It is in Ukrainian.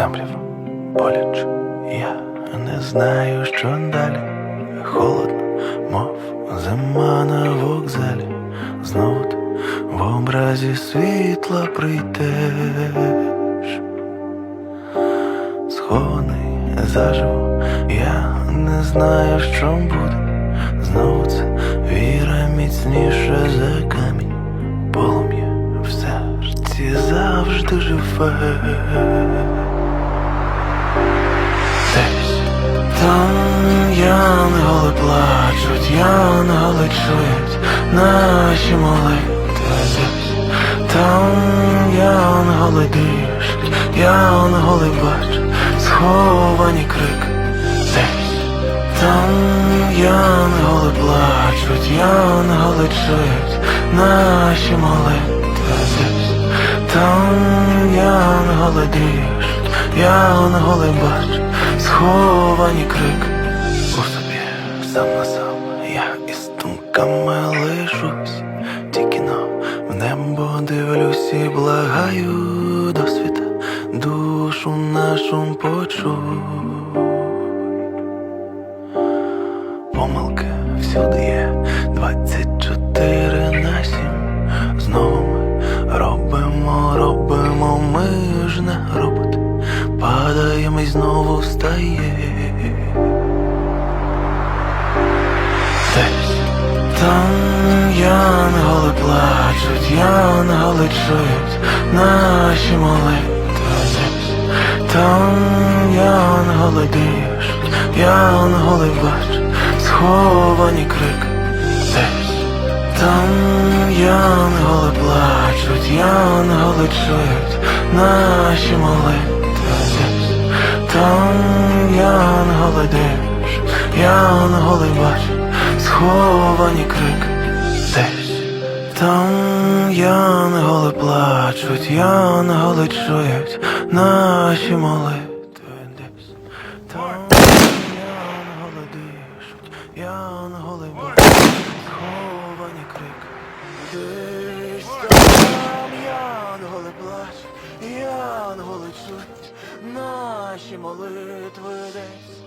темрява боляче, я не знаю, що далі. Холодно, мов зима на вокзалі. Знову ти в образі світла прийдеш. Схований заживо, я не знаю, що буде. Знову це віра міцніша за камінь. Полум'я в серці завжди живе. Янголи плачуть, янголи чують наші молитви. Там янголи дишуть, янголи бачать, сховані крик. Десь там янголи плачуть, янголи чують наші молитви. Там янголи дишуть, янголи бачать, сховані крик. У собі сам на сам, я із думками лишусь, тільки на в небо дивлюсь і благаю до світа, душу нашу почуй. Помилки всюди є Падаємо знову встає. Десь там янголи плачуть, янголи чують наші молитви. Десь там янголи дишуть, янголи бачать, сховані крик Десь там янголи плачуть, янголи чують наші молитви там янголи дишуть, янголи бачать, сховані крик Десь там янголи плачуть, янголи чують наші молитви десь. Там янголи дишуть, янголи бачать, сховані крик. Десь там янголи плачуть, янголи чують наші молитви десь.